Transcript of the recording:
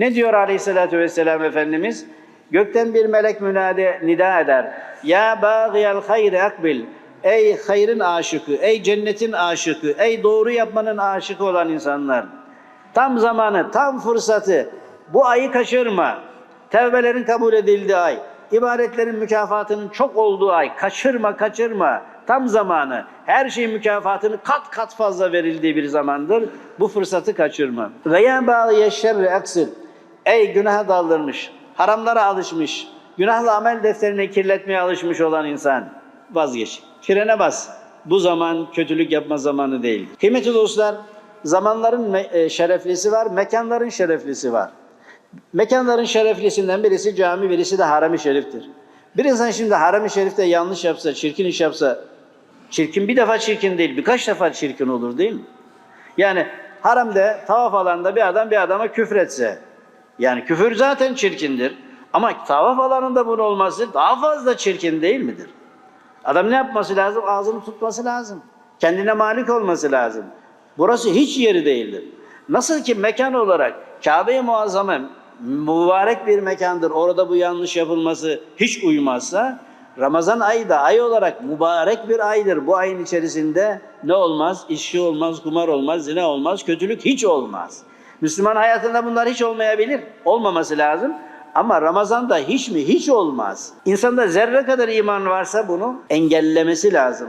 Ne diyor aleyhissalatü vesselam Efendimiz? Gökten bir melek münade nida eder. Ya bağıyal hayri akbil. Ey hayrın aşıkı, ey cennetin aşıkı, ey doğru yapmanın aşıkı olan insanlar. Tam zamanı, tam fırsatı. Bu ayı kaçırma. Tevbelerin kabul edildiği ay. ibadetlerin mükafatının çok olduğu ay. Kaçırma, kaçırma. Tam zamanı. Her şeyin mükafatını kat kat fazla verildiği bir zamandır. Bu fırsatı kaçırma. Ve ya bağıye şerri aksil. Ey günaha daldırmış, haramlara alışmış, günahla amel defterini kirletmeye alışmış olan insan vazgeç. Frene bas. Bu zaman kötülük yapma zamanı değil. Kıymetli dostlar, zamanların e, şereflisi var, mekanların şereflisi var. Mekanların şereflisinden birisi cami, birisi de harem-i şeriftir. Bir insan şimdi harem-i şerifte yanlış yapsa, çirkin iş yapsa, çirkin bir defa çirkin değil, birkaç defa çirkin olur değil mi? Yani haramda, tavaf alanında bir adam bir adama küfretse, yani küfür zaten çirkindir. Ama tavaf alanında bunun olması daha fazla çirkin değil midir? Adam ne yapması lazım? Ağzını tutması lazım. Kendine malik olması lazım. Burası hiç yeri değildir. Nasıl ki mekan olarak Kabe-i Muazzame mübarek bir mekandır. Orada bu yanlış yapılması hiç uymazsa Ramazan ayı da ay olarak mübarek bir aydır. Bu ayın içerisinde ne olmaz? İçki olmaz, kumar olmaz, zina olmaz, kötülük hiç olmaz. Müslüman hayatında bunlar hiç olmayabilir. Olmaması lazım. Ama Ramazan'da hiç mi? Hiç olmaz. İnsanda zerre kadar iman varsa bunu engellemesi lazım.